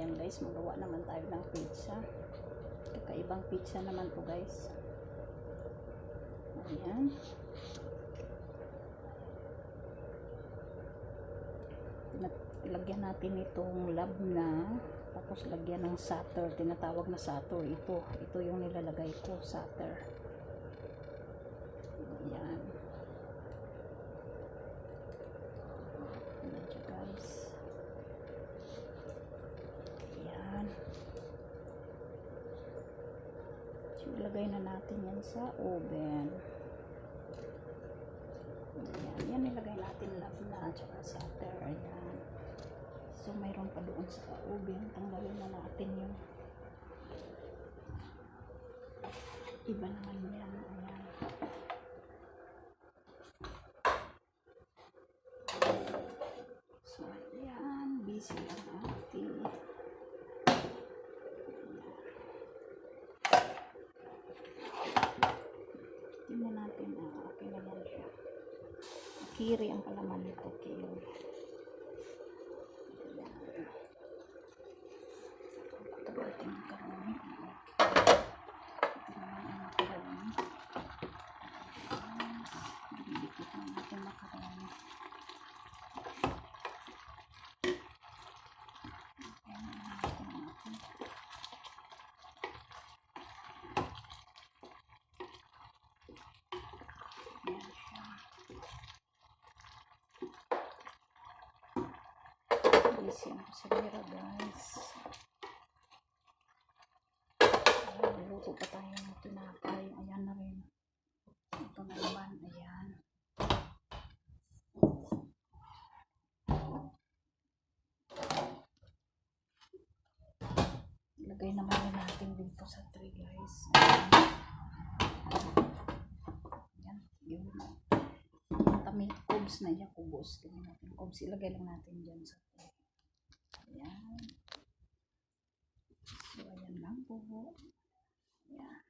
Ayan guys, magawa naman tayo ng pizza. Kakaibang pizza naman to guys. Ayan. Lagyan natin itong lab na tapos lagyan ng satter tinatawag na satter ito ito yung nilalagay ko satter ayan medyo guys ayan ilagay na natin yan sa oven ayan yan ilagay natin na at saka satter ayan So, mayroon pa doon sa oven. Tanggalin na natin yung iba naman yan. Ayan. So, ayan. Busy ang kiri ang kalaman nito kayo Ayan. Ito ba ito? Busy ang kusalera guys. Ayan, niluto pa tayo ng tinapay. Ayan na rin. Ito na naman. Ayan. Ilagay naman na natin dito sa tray guys. Ayan. Yung tamil cubes na niya kubos. Tingnan natin cubes. Ilagay lang natin dyan sa tray. Ayan.